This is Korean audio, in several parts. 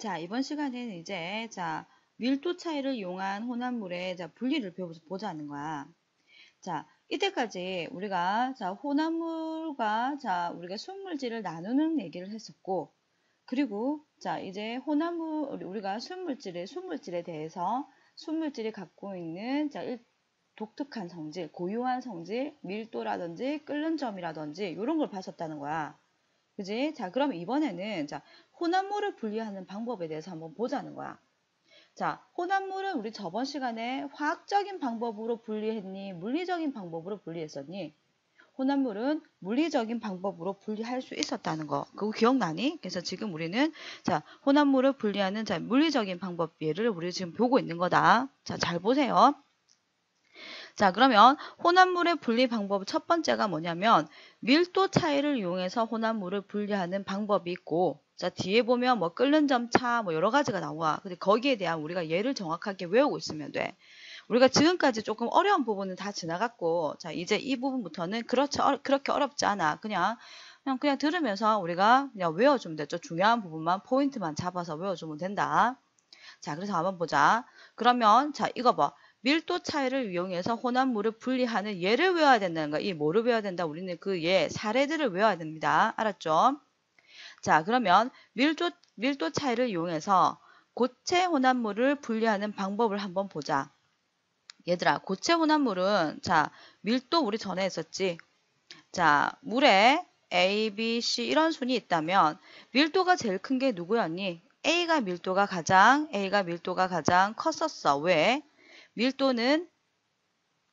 자, 이번 시간에는 이제 자, 밀도 차이를 이용한 혼합물의 자, 분리를 배워보자는 거야. 자, 이때까지 우리가 자, 혼합물과 자, 우리가 순물질을 나누는 얘기를 했었고 그리고 자, 이제 혼합물 우리가 순물질의 순물질에 대해서 순물질이 갖고 있는 자, 독특한 성질, 고유한 성질, 밀도라든지 끓는 점이라든지 이런 걸 봤었다는 거야. 그지? 자, 그럼 이번에는 자, 혼합물을 분리하는 방법에 대해서 한번 보자는 거야. 자, 혼합물은 우리 저번 시간에 화학적인 방법으로 분리했니? 물리적인 방법으로 분리했었니? 혼합물은 물리적인 방법으로 분리할 수 있었다는 거. 그거 기억나니? 그래서 지금 우리는 자, 혼합물을 분리하는 자, 물리적인 방법 예를 우리 지금 보고 있는 거다. 자, 잘 보세요. 자, 그러면 혼합물의 분리 방법 첫 번째가 뭐냐면 밀도 차이를 이용해서 혼합물을 분리하는 방법이 있고 자, 뒤에 보면 뭐 끓는 점차 뭐 여러 가지가 나와. 근데 거기에 대한 우리가 예를 정확하게 외우고 있으면 돼. 우리가 지금까지 조금 어려운 부분은 다 지나갔고 자, 이제 이 부분부터는 그렇죠, 어, 그렇게 어렵지 않아. 그냥 그냥 그냥 들으면서 우리가 그냥 외워주면 되죠. 중요한 부분만 포인트만 잡아서 외워주면 된다. 자, 그래서 한번 보자. 그러면 자, 이거 봐. 밀도 차이를 이용해서 혼합물을 분리하는 예를 외워야 된다는 거야. 이 뭐를 외워야 된다? 우리는 그 예, 사례들을 외워야 됩니다. 알았죠? 자, 그러면 밀도, 밀도 차이를 이용해서 고체 혼합물을 분리하는 방법을 한번 보자. 얘들아, 고체 혼합물은 자, 밀도 우리 전에 했었지. 자, 물에 A, B, C 이런 순이 있다면 밀도가 제일 큰 게 누구였니? A가 밀도가 가장 A가 밀도가 가장 컸었어. 왜? 밀도는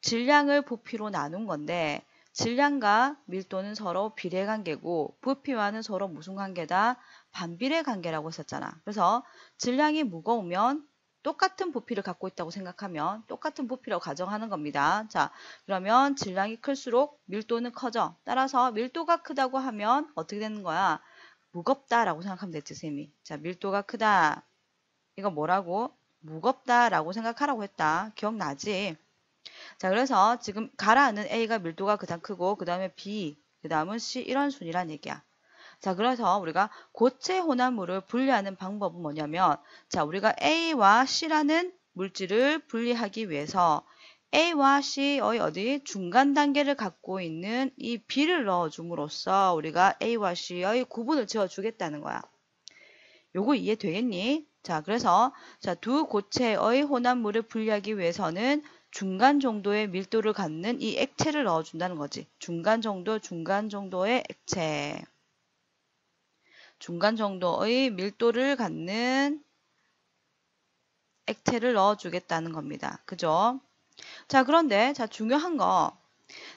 질량을 부피로 나눈 건데 질량과 밀도는 서로 비례 관계고 부피와는 서로 무슨 관계다? 반비례 관계라고 했었잖아. 그래서 질량이 무거우면 똑같은 부피를 갖고 있다고 생각하면 똑같은 부피라고 가정하는 겁니다. 자, 그러면 질량이 클수록 밀도는 커져. 따라서 밀도가 크다고 하면 어떻게 되는 거야? 무겁다라고 생각하면 됐지, 쌤이. 자, 밀도가 크다. 이거 뭐라고? 무겁다라고 생각하라고 했다. 기억나지? 자, 그래서 지금 가라앉는 A가 밀도가 가장 크고 그 다음에 B, 그 다음은 C 이런 순이란 얘기야. 자, 그래서 우리가 고체 혼합물을 분리하는 방법은 뭐냐면 자, 우리가 A와 C라는 물질을 분리하기 위해서 A와 C의 어디 중간 단계를 갖고 있는 이 B를 넣어줌으로써 우리가 A와 C의 구분을 지어주겠다는 거야. 요거 이해 되겠니? 자, 그래서 자, 두 고체의 혼합물을 분리하기 위해서는 중간 정도의 밀도를 갖는 이 액체를 넣어준다는 거지. 중간 정도, 중간 정도의 액체. 중간 정도의 밀도를 갖는 액체를 넣어주겠다는 겁니다. 그죠? 자, 그런데, 자, 중요한 거.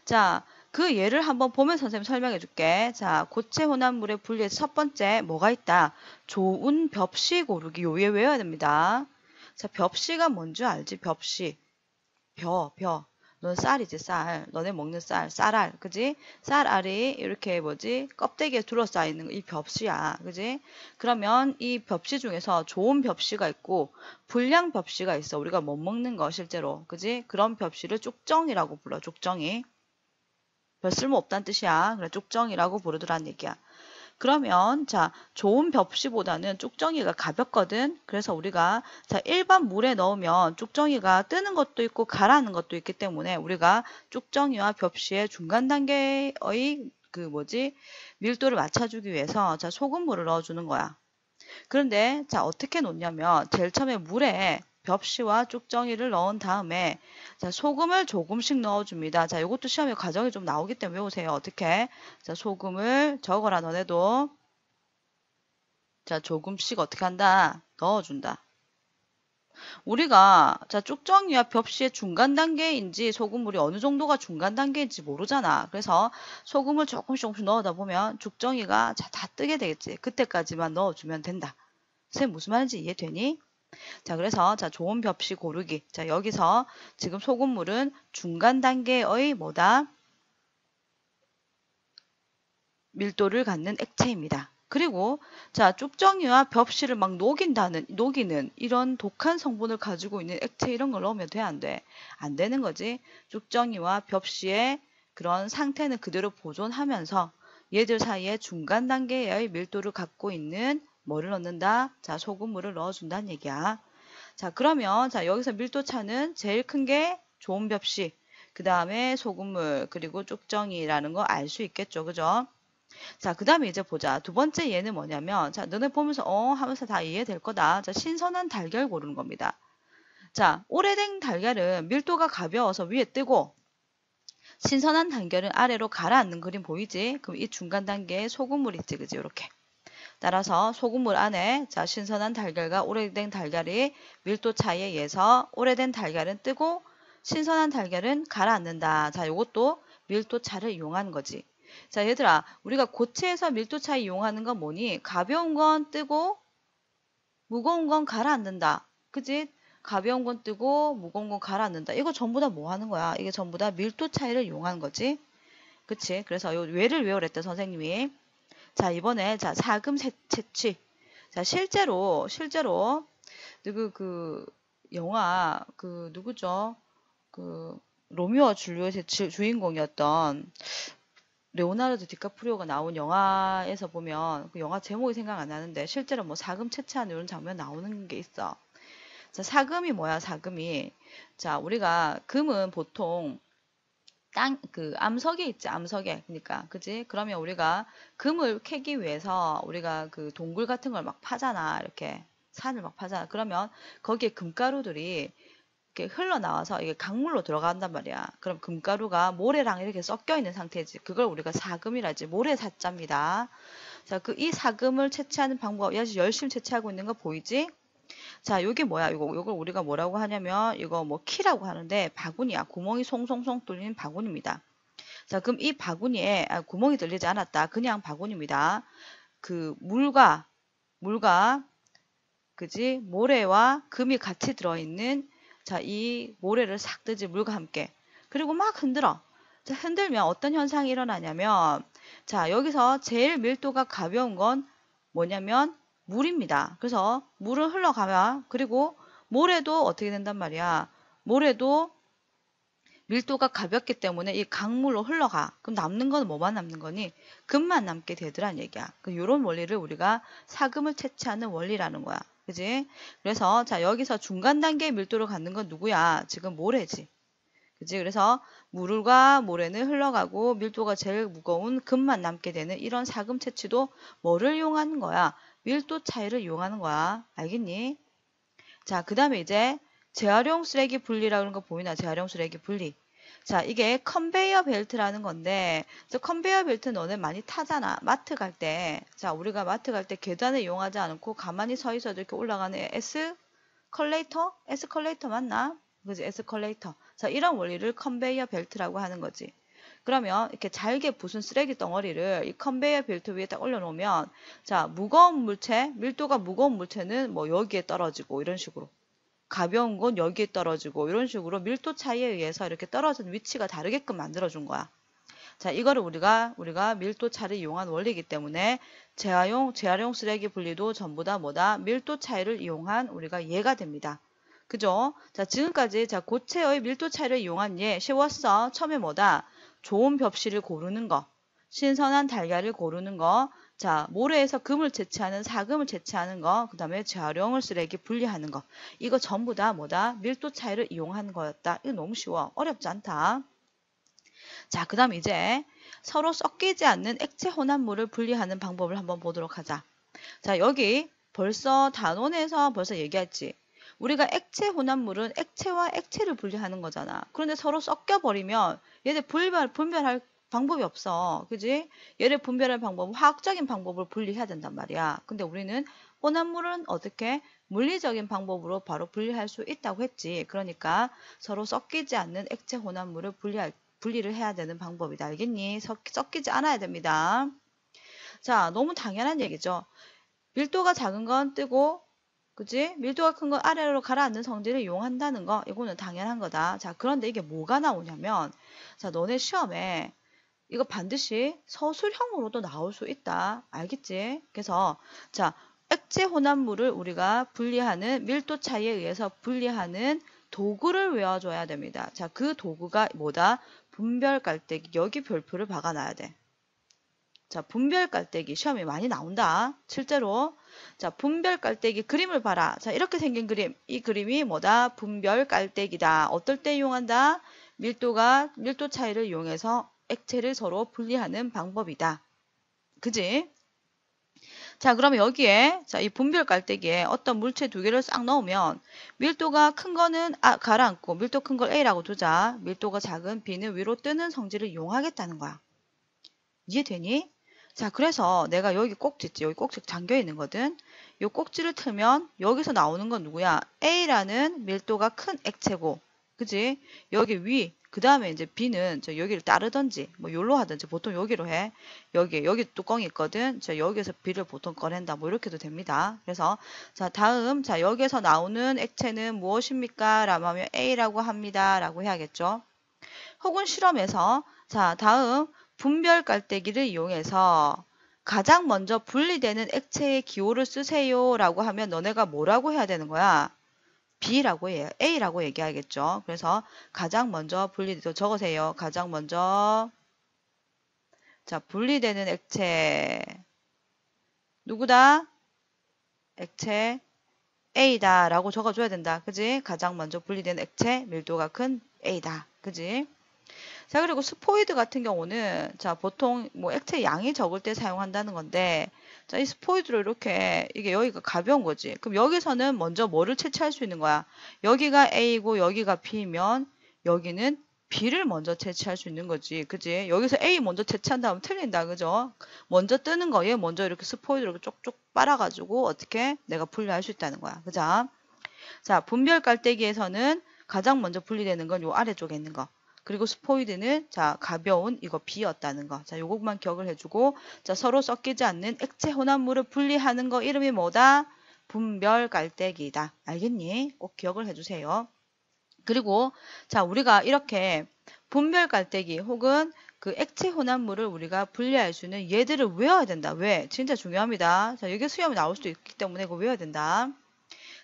자, 그 예를 한번 보면서 선생님 설명해 줄게. 자, 고체 혼합물의 분리에서 첫 번째 뭐가 있다? 좋은 벽시 고르기. 요예 외워야 됩니다. 자, 벽시가 뭔지 알지? 벽시. 벼, 벼. 넌 쌀이지, 쌀. 너네 먹는 쌀, 쌀알, 그지? 쌀알이 이렇게 뭐지? 껍데기에 둘러싸이는 이 벽시야, 그지? 그러면 이 벽시 중에서 좋은 벽시가 있고 불량 벽시가 있어. 우리가 못 먹는 거 실제로, 그지? 그런 벽시를 쭉정이라고 불러, 쭉정이. 별 쓸모 없다는 뜻이야. 그래, 쭉정이라고 부르더란 얘기야. 그러면 자 좋은 벽시보다는 쭉정이가 가볍거든. 그래서 우리가 자 일반 물에 넣으면 쭉정이가 뜨는 것도 있고 가라앉는 것도 있기 때문에 우리가 쭉정이와 벽시의 중간 단계의 그 뭐지 밀도를 맞춰주기 위해서 자 소금물을 넣어주는 거야. 그런데 자 어떻게 놓냐면 제일 처음에 물에 벽시와 쭉정이를 넣은 다음에 자, 소금을 조금씩 넣어줍니다. 자, 이것도 시험에 과정이 좀 나오기 때문에 외우세요. 어떻게? 자, 소금을 적어라 너네도. 자, 조금씩 어떻게 한다? 넣어준다. 우리가 자 쭉정이와 벽시의 중간 단계인지 소금물이 어느 정도가 중간 단계인지 모르잖아. 그래서 소금을 조금씩 조금씩 넣어다 보면 쭉정이가 자, 다 뜨게 되겠지. 그때까지만 넣어주면 된다. 선생님 무슨 말인지 이해되니? 자, 그래서 자, 좋은 벽시 고르기. 자, 여기서 지금 소금물은 중간 단계의 뭐다? 밀도를 갖는 액체입니다. 그리고 자, 쭉정이와 벽시를 막 녹인다는 녹이는 이런 독한 성분을 가지고 있는 액체 이런 걸 넣으면 돼, 안 돼? 안 되는 거지. 쭉정이와 벽시의 그런 상태는 그대로 보존하면서 얘들 사이에 중간 단계의 밀도를 갖고 있는 뭐를 넣는다? 자, 소금물을 넣어준다는 얘기야. 자, 그러면 자, 여기서 밀도차는 제일 큰 게 좋은 벽시, 그 다음에 소금물, 그리고 쭉정이라는 거 알 수 있겠죠. 그죠? 자, 그 다음에 이제 보자. 두 번째 얘는 뭐냐면, 자, 너네 보면서, 어, 하면서 다 이해될 거다. 자, 신선한 달걀 고르는 겁니다. 자, 오래된 달걀은 밀도가 가벼워서 위에 뜨고, 신선한 단결은 아래로 가라앉는 그림 보이지? 그럼 이 중간 단계에 소금물 있지, 그지? 이렇게. 따라서 소금물 안에 자 신선한 달걀과 오래된 달걀이 밀도 차이에 의해서 오래된 달걀은 뜨고 신선한 달걀은 가라앉는다. 자, 이것도 밀도 차를 이용하는 거지. 자, 얘들아, 우리가 고체에서 밀도 차이 이용하는 건 뭐니? 가벼운 건 뜨고 무거운 건 가라앉는다. 그지? 가벼운 건 뜨고 무거운 건 가라앉는다. 이거 전부 다 뭐 하는 거야? 이게 전부 다 밀도 차이를 이용하는 거지. 그치? 그래서 요 왜를 외우랬대 선생님이. 자 이번에 자 사금 채취. 자 실제로 실제로 누구 그 영화 그 누구죠? 그 로미오와 줄리엣의 주인공이었던 레오나르도 디카프리오가 나온 영화에서 보면 그 영화 제목이 생각 안 나는데 실제로 뭐 사금 채취하는 이런 장면 나오는 게 있어. 자, 사금이 뭐야, 사금이. 자, 우리가 금은 보통 땅, 그, 암석에 있지, 암석에. 그니까, 그지? 그러면 우리가 금을 캐기 위해서 우리가 그 동굴 같은 걸 막 파잖아. 이렇게. 산을 막 파잖아. 그러면 거기에 금가루들이 이렇게 흘러나와서 이게 강물로 들어간단 말이야. 그럼 금가루가 모래랑 이렇게 섞여 있는 상태지. 그걸 우리가 사금이라지. 모래 사자입니다. 자, 그 이 사금을 채취하는 방법, 아주 열심히 채취하고 있는 거 보이지? 자, 요게 뭐야? 이거, 요걸 우리가 뭐라고 하냐면, 이거 뭐 키라고 하는데, 바구니야. 구멍이 송송송 뚫리는 바구니입니다. 자, 그럼 이 바구니에, 아, 구멍이 들리지 않았다. 그냥 바구니입니다. 그, 물과, 물과, 그지? 모래와 금이 같이 들어있는, 자, 이 모래를 싹 뜨지, 물과 함께. 그리고 막 흔들어. 자, 흔들면 어떤 현상이 일어나냐면, 자, 여기서 제일 밀도가 가벼운 건 뭐냐면, 물입니다. 그래서 물을 흘러가면 그리고 모래도 어떻게 된단 말이야. 모래도 밀도가 가볍기 때문에 이 강물로 흘러가. 그럼 남는 건 뭐만 남는 거니? 금만 남게 되더란 얘기야. 그 원리를 우리가 사금을 채취하는 원리라는 거야. 그지? 그래서 자 여기서 중간 단계의 밀도를 갖는 건 누구야? 지금 모래지. 그지? 그래서 물과 모래는 흘러가고 밀도가 제일 무거운 금만 남게 되는 이런 사금 채취도 뭐를 이용하는 거야? 밀도 차이를 이용하는 거야. 알겠니? 자, 그 다음에 이제 재활용 쓰레기 분리라는 거 보이나? 재활용 쓰레기 분리. 자, 이게 컨베이어 벨트라는 건데, 저 컨베이어 벨트 너네 많이 타잖아. 마트 갈 때. 자, 우리가 마트 갈 때 계단을 이용하지 않고 가만히 서 있어도 이렇게 올라가는 에스컬레이터? 에스컬레이터 맞나? 그지? 에스컬레이터. 자, 이런 원리를 컨베이어 벨트라고 하는 거지. 그러면 이렇게 잘게 부순 쓰레기 덩어리를 이 컨베이어 벨트 위에 딱 올려놓으면 자 무거운 물체 밀도가 무거운 물체는 뭐 여기에 떨어지고 이런 식으로 가벼운 건 여기에 떨어지고 이런 식으로 밀도 차이에 의해서 이렇게 떨어진 위치가 다르게끔 만들어준 거야. 자, 이거를 우리가 우리가 밀도 차를 이용한 원리이기 때문에 재활용 재활용 쓰레기 분리도 전부 다 뭐다 밀도 차이를 이용한 우리가 예가 됩니다. 그죠? 자, 지금까지 자 고체의 밀도 차이를 이용한 예 쉬웠어. 처음에 뭐다 좋은 벽실을 고르는 거, 신선한 달걀을 고르는 거, 자, 모래에서 금을 채취하는 사금을 채취하는 거, 그 다음에 재활용을 쓰레기 분리하는 거. 이거 전부 다 뭐다? 밀도 차이를 이용하는 거였다. 이거 너무 쉬워. 어렵지 않다. 자, 그 다음 이제 서로 섞이지 않는 액체 혼합물을 분리하는 방법을 한번 보도록 하자. 자, 여기 벌써 단원에서 벌써 얘기했지. 우리가 액체 혼합물은 액체와 액체를 분리하는 거잖아. 그런데 서로 섞여버리면 얘들 분별, 분별할 방법이 없어. 그지? 얘를 분별할 방법은 화학적인 방법으로 분리해야 된단 말이야. 근데 우리는 혼합물은 어떻게 물리적인 방법으로 바로 분리할 수 있다고 했지. 그러니까 서로 섞이지 않는 액체 혼합물을 분리할, 분리를 해야 되는 방법이다. 알겠니? 섞, 섞이지 않아야 됩니다. 자, 너무 당연한 얘기죠. 밀도가 작은 건 뜨고 그지? 밀도가 큰 건 아래로 가라앉는 성질을 이용한다는 거 이거는 당연한 거다. 자 그런데 이게 뭐가 나오냐면 자 너네 시험에 이거 반드시 서술형으로도 나올 수 있다. 알겠지? 그래서 자 액체 혼합물을 우리가 분리하는 밀도 차이에 의해서 분리하는 도구를 외워줘야 됩니다. 자, 그 도구가 뭐다? 분별 깔때기. 여기 별표를 박아놔야 돼. 자, 분별 깔때기 시험에 많이 나온다. 실제로. 자, 분별 깔때기 그림을 봐라. 자, 이렇게 생긴 그림. 이 그림이 뭐다? 분별 깔때기다. 어떨 때 이용한다? 밀도가 밀도 차이를 이용해서 액체를 서로 분리하는 방법이다. 그지? 자, 그러면 여기에 자, 이 분별 깔때기에 어떤 물체 두 개를 싹 넣으면 밀도가 큰 거는 아, 가라앉고 밀도 큰 걸 A라고 두자. 밀도가 작은 B는 위로 뜨는 성질을 이용하겠다는 거야. 이해되니? 자, 그래서 내가 여기 꼭지 있지. 여기 꼭지 잠겨 있는 거든. 이 꼭지를 틀면 여기서 나오는 건 누구야? A라는 밀도가 큰 액체고. 그지? 여기 위, 그 다음에 이제 B는 저 여기를 따르든지, 뭐 요로 하든지 보통 여기로 해. 여기, 여기 뚜껑이 있거든. 저 여기에서 B를 보통 꺼낸다. 뭐 이렇게도 됩니다. 그래서 자, 다음, 자, 여기에서 나오는 액체는 무엇입니까? 라고 하면 A라고 합니다. 라고 해야겠죠. 혹은 실험에서, 자, 다음, 분별 깔때기를 이용해서 가장 먼저 분리되는 액체의 기호를 쓰세요 라고 하면 너네가 뭐라고 해야 되는 거야? B라고 해요. A라고 얘기하겠죠. 그래서 가장 먼저 분리되도 적으세요. 가장 먼저 자 분리되는 액체 누구다? 액체 A다 라고 적어줘야 된다. 그지? 가장 먼저 분리되는 액체 밀도가 큰 A다. 그지? 자, 그리고 스포이드 같은 경우는, 자, 보통 뭐 액체 양이 적을 때 사용한다는 건데, 자, 이 스포이드를 이렇게, 이게 여기가 가벼운 거지. 그럼 여기서는 먼저 뭐를 채취할 수 있는 거야? 여기가 A고 여기가 B면, 여기는 B를 먼저 채취할 수 있는 거지. 그지? 여기서 A 먼저 채취한 다음 틀린다. 그죠? 먼저 뜨는 거에 먼저 이렇게 스포이드를 쪽쪽 빨아가지고 어떻게 내가 분리할 수 있다는 거야. 그죠? 자, 분별 깔때기에서는 가장 먼저 분리되는 건 요 아래쪽에 있는 거. 그리고 스포이드는 자 가벼운 이거 B였다는 거. 자 요것만 기억을 해주고 자 서로 섞이지 않는 액체 혼합물을 분리하는 거 이름이 뭐다? 분별 깔때기다. 알겠니? 꼭 기억을 해주세요. 그리고 자 우리가 이렇게 분별 깔때기 혹은 그 액체 혼합물을 우리가 분리할 수 있는 얘들을 외워야 된다. 왜? 진짜 중요합니다. 자 여기 수염이 나올 수도 있기 때문에 이거 외워야 된다.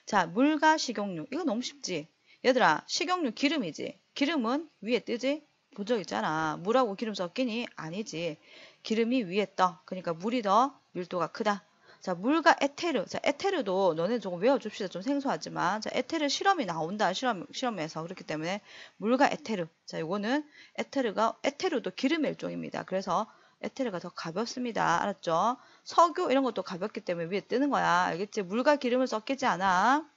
자 물과 식용유 이거 너무 쉽지? 얘들아 식용유 기름이지? 기름은 위에 뜨지? 본 적 있잖아. 물하고 기름 섞이니? 아니지. 기름이 위에 떠. 그러니까 물이 더 밀도가 크다. 자, 물과 에테르. 자, 에테르도 너네 조금 외워줍시다. 좀 생소하지만. 자, 에테르 실험이 나온다. 실험, 실험에서. 그렇기 때문에 물과 에테르. 자, 요거는 에테르가, 에테르도 기름의 일종입니다. 그래서 에테르가 더 가볍습니다. 알았죠? 석유 이런 것도 가볍기 때문에 위에 뜨는 거야. 알겠지? 물과 기름을 섞이지 않아.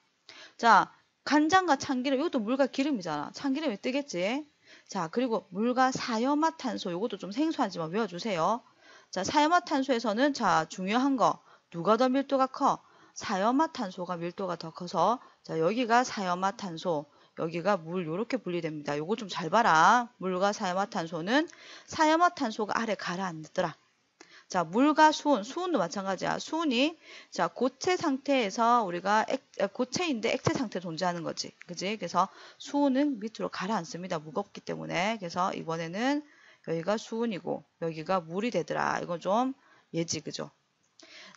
자, 간장과 참기름 이것도 물과 기름이잖아. 참기름이 뜨겠지. 자 그리고 물과 사염화탄소 이것도 좀 생소하지만 외워주세요. 자 사염화탄소에서는 자 중요한 거 누가 더 밀도가 커? 사염화탄소가 밀도가 더 커서 자 여기가 사염화탄소 여기가 물 이렇게 분리됩니다. 요거 좀 잘 봐라. 물과 사염화탄소는 사염화탄소가 아래 가라앉더라. 자, 물과 수은, 수은도 마찬가지야. 수은이 자 고체 상태에서 우리가 액, 고체인데 액체 상태 존재하는 거지. 그지? 그래서 수은은 밑으로 가라앉습니다. 무겁기 때문에. 그래서 이번에는 여기가 수은이고 여기가 물이 되더라. 이건 좀 예지, 그죠?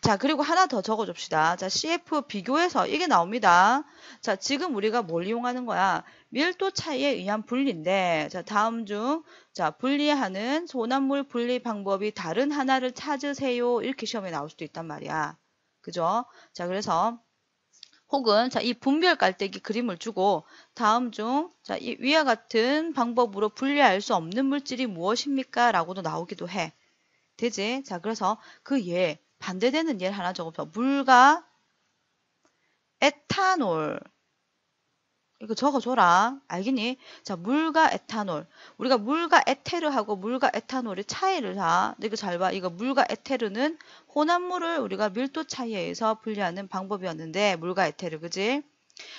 자, 그리고 하나 더 적어 줍시다. 자, CF 비교해서 이게 나옵니다. 자, 지금 우리가 뭘 이용하는 거야? 밀도 차이에 의한 분리인데, 자, 다음 중, 자, 분리하는 소납물 분리 방법이 다른 하나를 찾으세요. 이렇게 시험에 나올 수도 있단 말이야. 그죠? 자, 그래서, 혹은, 자, 이 분별 깔때기 그림을 주고, 다음 중, 자, 이 위와 같은 방법으로 분리할 수 없는 물질이 무엇입니까? 라고도 나오기도 해. 되지? 자, 그래서 그 예, 반대되는 예를 하나 적어서 물과 에탄올 이거 적어줘라. 알겠니? 자, 물과 에탄올. 우리가 물과 에테르하고 물과 에탄올의 차이를 다, 이거 잘 봐. 이거 물과 에테르는 혼합물을 우리가 밀도 차이에 의해서 분리하는 방법이었는데, 물과 에테르, 그지?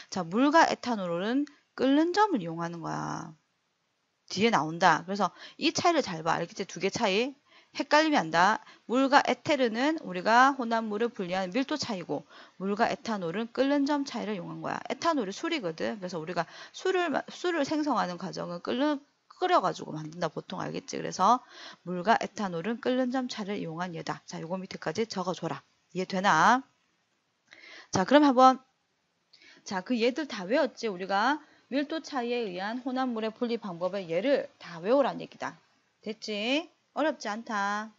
자, 물과 에탄올은 끓는 점을 이용하는 거야. 뒤에 나온다. 그래서 이 차이를 잘 봐. 알겠지? 두 개 차이. 헷갈리면 안다. 물과 에테르는 우리가 혼합물을 분리하는 밀도 차이고 물과 에탄올은 끓는 점 차이를 이용한 거야. 에탄올이 술이거든. 그래서 우리가 술을 술을 생성하는 과정은 끓는 끓여가지고 만든다 보통 알겠지. 그래서 물과 에탄올은 끓는 점 차를 이용한 예다. 자, 요거 밑에까지 적어줘라. 이해되나? 자, 그럼 한번 자, 그 예들 다 외웠지. 우리가 밀도 차이에 의한 혼합물의 분리 방법의 예를 다 외우란 얘기다. 됐지? 어렵지 않다.